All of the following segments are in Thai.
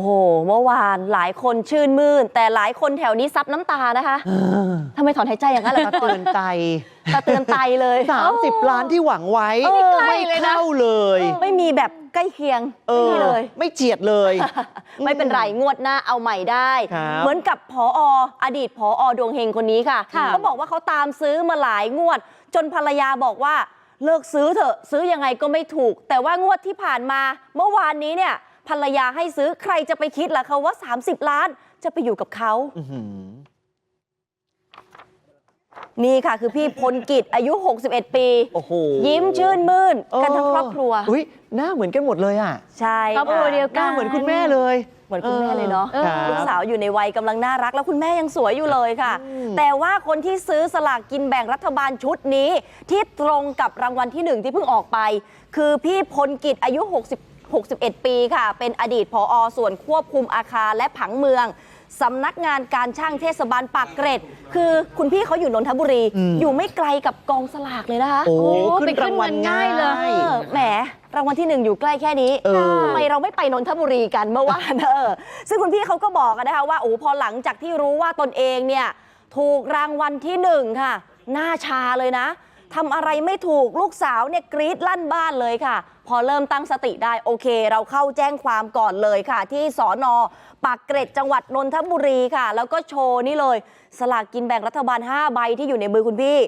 โห เมื่อวานหลายคนชื่นมื่น แต่หลายคนแถวนี้ซับน้ำตานะคะทำไมถอนหายใจอย่างนั้นล่ะคะเตือนใจตาเตือนไตเลย 30 ล้านที่หวังไว้เออไม่เข้าเลย ไม่มีแบบใกล้เคียงเอไม่อมีเลย ไม่เจียดเลย ไม่เป็นไร งวดหน้าเอาใหม่ได้ครับเหมือนกับพออดีตพอดวงเฮงคนนี้ค่ะค่ะเขาบอกว่าเขาตามซื้อมาหลายงวด จนภรรยาบอกว่าเลิกซื้อเถอะ ซื้อยังไงก็ไม่ถูก แต่ว่างวดที่ผ่านมา เมื่อวานนี้เนี่ย ภรรยาให้ซื้อใครจะไปคิดล่ะคะว่า 30 ล้านจะไปอยู่กับเขาอื้อหือนี่ค่ะคือพี่พลกิจอายุ 61 ปี โอ้โหยิ้มชื่นมื่นกันทั้งครอบครัว อุ้ยหน้าเหมือนกันหมดเลยอะ ใช่ครอบครัวเดียวหน้าเหมือนคุณแม่เลย เหมือนคุณแม่เลยเนาะออครับลูกสาวอยู่ในวัยกำลังน่ารัก แล้วคุณแม่ยังสวยอยู่เลยค่ะ อืม แต่ว่าคนที่ซื้อสลากกินแบ่งรัฐบาลชุดนี้ ที่ตรงกับรางวัลที่หนึ่งที่เพิ่งออกไป คือพี่พลกิจอายุ60 61 ปีค่ะ เป็นอดีตผอส่วนควบคุมอาคารและผังเมืองสำนักงานการช่างเทศบาลปากเกร็ด คือคุณพี่เขาอยู่นนทบุรีอืมอยู่ไม่ไกลกับกองสลากเลยนะคะโอ้โอ้ขึ้ไปนขึ้รานงวัลเงินง่าง่ายยเลยเออแหมรางวัลที่หนึ่งอยู่ใกล้แค่นี้เออทำไมเราไม่ไปนนทบุรีกันเมื่อวานเออซึ่งคุณพี่เขาก็บอกกันนะคะว่าโอ้พอหลังจากที่รู้ว่าตนเองเนี่ยถูกรางวัลที่หนึ่งค่ะ หน้าชาเลยนะ ทำอะไรไม่ถูกลูกสาวเนี่ยกรี๊ดลั่นบ้านเลยค่ะ พอเริ่มตั้งสติได้โอเค เราเข้าแจ้งความก่อนเลยค่ะ ที่สอนอปากเกร็ดจังหวัดนนทบุรีค่ะ แล้วก็โชว์นี่เลย สลากกินแบ่งรัฐบาล 5 ใบที่อยู่ในมือคุณพี่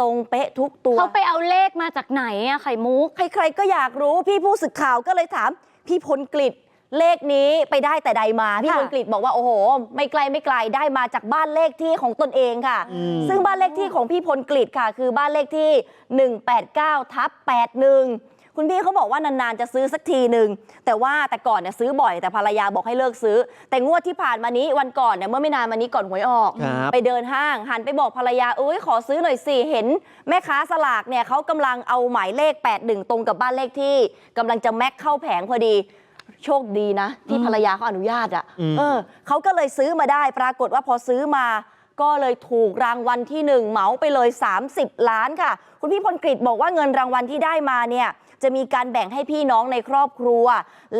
ตรงเป๊ะทุกตัว เขาไปเอาเลขมาจากไหนอะไข่มุก ใครๆก็อยากรู้พี่ผู้สื่อข่าวก็เลยถาม พี่พลกฤษ เลขนี้ไปได้แต่ใดมาพี่ค่ะพลกฤษบอกว่าโอ้โห ไม่ไกลไม่ไกลได้มาจากบ้านเลขที่ของตนเองค่ะ อืม ซึ่งบ้านเลขที่ของพี่พลกฤษค่ะ คือบ้านเลขที่ 189ทับ81 คุณพี่เขาบอกว่านานๆจะซื้อสักทีหนึ่งแต่ว่าแต่ก่อนเนี่ยซื้อบ่อยแต่ภรรยาบอกให้เลิกซื้อ แต่งวดที่ผ่านมานี้วันก่อนเนี่ยเมื่อไม่นานมานี้ก่อนหวยออก ครับ ไปเดินห้างหันไปบอกภรรยาเอ้ยขอซื้อหน่อยสิเห็น แม่ค้าสลากเนี่ยเขากำลังเอาหมายเลข 81 ตรงกับบ้านเลขที่กำลังจะแม็กเข้าแผงพอดี โชคดีนะ ที่ภรรยาเขาอนุญาตอะอืมเออเขาก็เลยซื้อมาได้ ปรากฏว่าพอซื้อมา ก็เลยถูกรางวัลที่หนึ่งเหมาไปเลย 30 ล้านค่ะ คุณพี่พลกฤษบอกว่าเงินรางวัลที่ได้มาเนี่ยจะมีการแบ่งให้พี่น้องในครอบครัว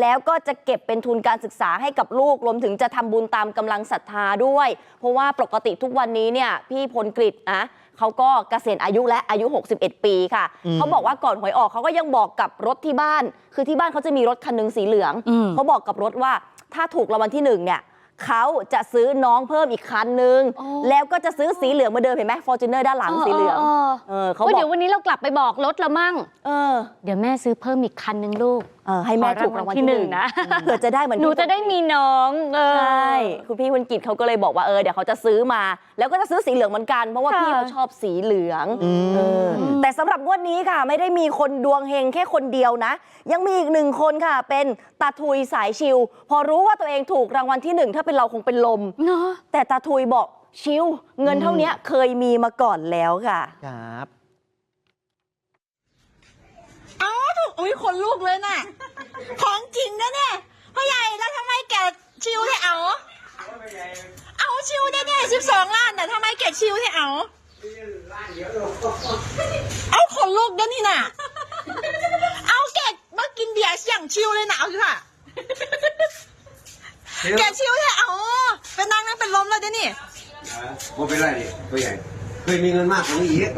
แล้วก็จะเก็บเป็นทุนการศึกษาให้กับลูก รวมถึงจะทำบุญตามกำลังศรัทธาด้วย เพราะว่าปกติทุกวันนี้เนี่ยพี่พลกฤษนะ เขาก็เกษียณอายุและอายุ 61 ปีค่ะอืมเขาบอกว่าก่อนหวยออกเขาก็ยังบอกกับรถที่บ้าน คือที่บ้านเขาจะมีรถคันหนึงสีเหลืองอืมเขาบอกกับรถว่าถ้าถูกรางวัลที่หนึ่งเนี่ยเขาจะซื้อน้องเพิ่มอีกคันนึงอ๋อแล้วก็จะซื้อสีเหลืองมาเดิมเห็นไหมฟอร์จูเนอร์ด้านหลังสีเหลืองเออเออเขาเขาบบออกเดี๋ยววันนี้เรากลับไปบอกรถละมั่งเออเดี๋ยวแม่ซื้อเพิ่มอีกคันนึงลูกเออให้แม่ถูกรางวัลที่หนึ่งนะเผื่อจะได้เหมือนหนูพี่จะได้มีน้องเออใช่คุณพี่วันกิจเขาก็เลยบอกว่าเออเดี๋ยวเขาจะซื้อมา แล้วก็จะซื้อสีเหลืองเหมือนกันเพราะว่าค่ะพี่เขาชอบสีเหลืองอืมเออแต่สำหรับงวดนี้ค่ะ ไม่ได้มีคนดวงเฮงแค่คนเดียวนะ ยังมีอีกหนึ่งคนค่ะ เป็นตาทุยสายชิว พอรู้ว่าตัวเองถูกรางวัลที่หนึ่งถ้าเป็นเราคงเป็นลมเนาะแต่ตาทุยบอกชิวเงินเท่านี้เคยมีมาก่อนแล้วค่ะครับ เอาถูกอุ้ยคนลูกเลยน่ะ ของจริงนะเนี่ยพ่อใหญ่แล้วทำไมแกชิวให้เอา เอาชิวได้ไงสิบสองล้านน่ะทำไมแกชิวให้เอา เอาคนลูกเด้วนี่น่ะ เอาแกมากินเบียร์เสี่ยงชิวเลยนะเอาอยู่ค่ะแกชิวให้เอา เป็นนางนั่งเป็นลมเลยเด้วนี่ไม่เป็นไรดิตัวใหญ่ เคยมีเงินมากกว่านี้อีก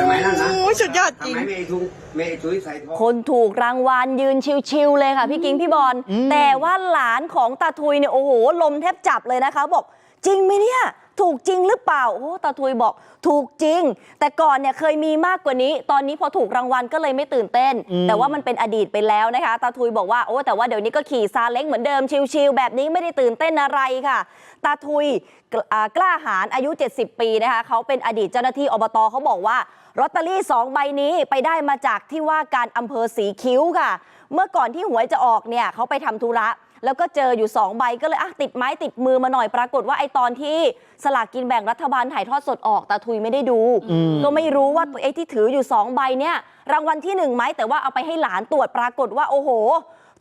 สมัยนั้นนะโอ้ยสุดยอดจทำริงไมไม่ไอ้ทุงไม่ไอ้ตุ้ยใส่ทองคนถูกรางวัลยืนชิวๆเลยค่ะ พี่กิ้งพี่บอลอืมแต่ว่าหลานของตาทุยเนี่ยโอ้โหลมแทบจับเลยนะคะ บอก จริงไหมเนี่ย ถูกจริงหรือเปล่าโอ้ตาทุยบอกถูกจริง แต่ก่อนเนี่ยเคยมีมากกว่านี้ ตอนนี้พอถูกรางวัลก็เลยไม่ตื่นเต้นอืมแต่ว่ามันเป็นอดีตไปแล้วนะคะตาทุยบอกว่าโอ้แต่ว่าเดี๋ยวนี้ก็ขี่ซาเล้งเหมือนเดิมชิวๆแบบนี้ไม่ได้ตื่นเต้นอะไรค่ะ ตาทุยกลอ่ากล้าหาญอายุ 70 ปีนะคะเขาเป็นอดีตเจ้าหน้าที่อบตเขาบอกว่าลอตเตอรี่สองใบนี้ไปได้มาจากที่ว่าการอำเภอสีคิ้วค่ะ เมื่อก่อนที่หวยจะออกเนี่ยเขาไปทำธุระ แล้วก็เจออยู่ 2 ใบก็เลยอะติดไม้ติดมือมาหน่อยปรากฏว่าไอ้ตอนที่สลากกินแบ่งรัฐบาลถ่ายทอดสดออกตาทุยไม่ได้ดูอืมก็ไม่รู้ว่าไอ้ที่ถืออยู่ 2 ใบเนี่ยรางวัลที่1ไหมแต่ว่าเอาไปให้หลานตรวจปรากฏว่าโอ้โห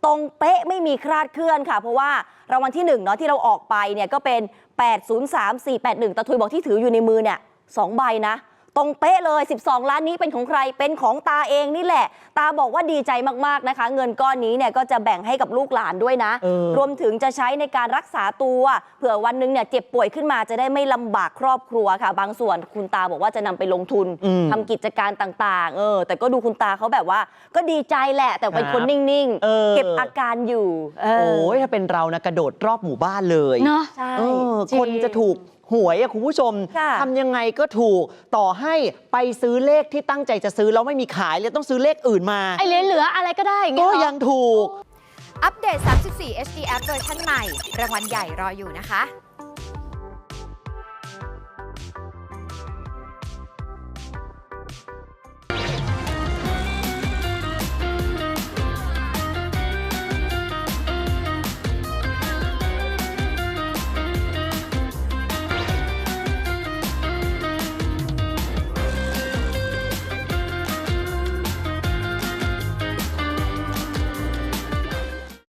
ตรงเป๊ะไม่มีคลาดเคลื่อนค่ะ เพราะว่ารางวัลที่1เนาะที่เราออกไปเนี่ยก็เป็น 803481ตาทุยบอกที่ถืออยู่ในมือเนี่ยสองใบนะ ตรงเป๊ะเลย 12 ล้านนี้เป็นของใครเป็นของตาเองนี่แหละ ตาบอกว่าดีใจมากๆนะคะ เงินก้อนนี้เนี่ยก็จะแบ่งให้กับลูกหลานด้วยนะเออรวมถึงจะใช้ในการรักษาตัวเผื่อวันหนึงเนี่ยเจ็บป่วยขึ้นมาจะได้ไม่ลำบากครอบครัวค่ะ บางส่วนคุณตาบอกว่าจะนำไปลงทุนอืมทำกิจการต่างๆเออแต่ก็ดูคุณตาเขาแบบว่า ก็ดีใจแหละ แต่เป็นคนครับนิ่งเออเก็บอาการอยู่เออโอ้ยถ้าเป็นเรานะกระโดดรอบหมู่บ้านเลยเนาะใช่เออจริงคนจะถูก หวยอะคุณผู้ชมค่ะทำยังไงก็ถูกต่อให้ไปซื้อเลขที่ตั้งใจจะซื้อแล้วไม่มีขายเลยต้องซื้อเลขอื่นมาไอเหลือๆอะไรก็ได้อย่างก็เงี้ยเหรอยังถูก อัปเดต 34 HD App เวอร์ชันใหม่ รางวัลใหญ่รออยู่นะคะ